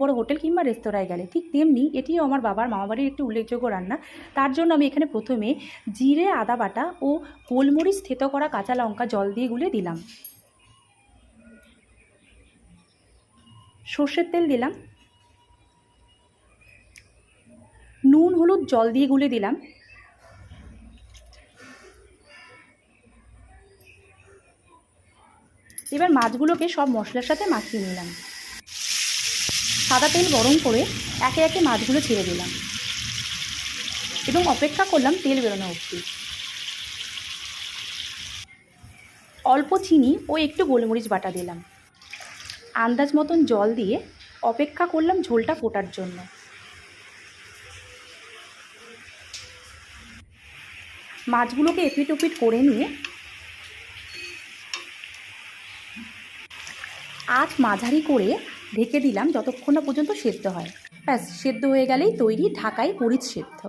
বড় হোটেল কিংবা রেস্তোরাঁয় গেলে, ঠিক তেমনি এটিও আমার বাবার মামাবাড়ির একটি উল্লেখযোগ্য রান্না। তার জন্য আমি এখানে প্রথমে জিরে, আদা বাটা ও গোলমরিচ থেতো করা কাঁচা লঙ্কা জল দিয়ে গুলে দিলাম। সর্ষের তেল দিলাম। নুন, হলুদ, জল দিয়ে গুলে দিলাম। এবার মাছগুলোকে সব মশলার সাথে মাখিয়ে নিলাম। সাদা তেল গরম করে একে একে মাছগুলো ছেড়ে দিলাম এবং অপেক্ষা করলাম তেল বেরোনো অবধি। অল্প চিনি ও একটু গোলমরিচ বাটা দিলাম। আন্দাজ মতন জল দিয়ে অপেক্ষা করলাম ঝোলটা ফোটার জন্য। মাছগুলোকে এপিট ওপিট করে নিয়ে আজ মাঝারি করে ঢেকে দিলাম, যতক্ষণ না পর্যন্ত সেদ্ধ হয়। ব্যাস, সেদ্ধ হয়ে গেলেই তৈরি ঢাকাই পরিচ সেদ্ধ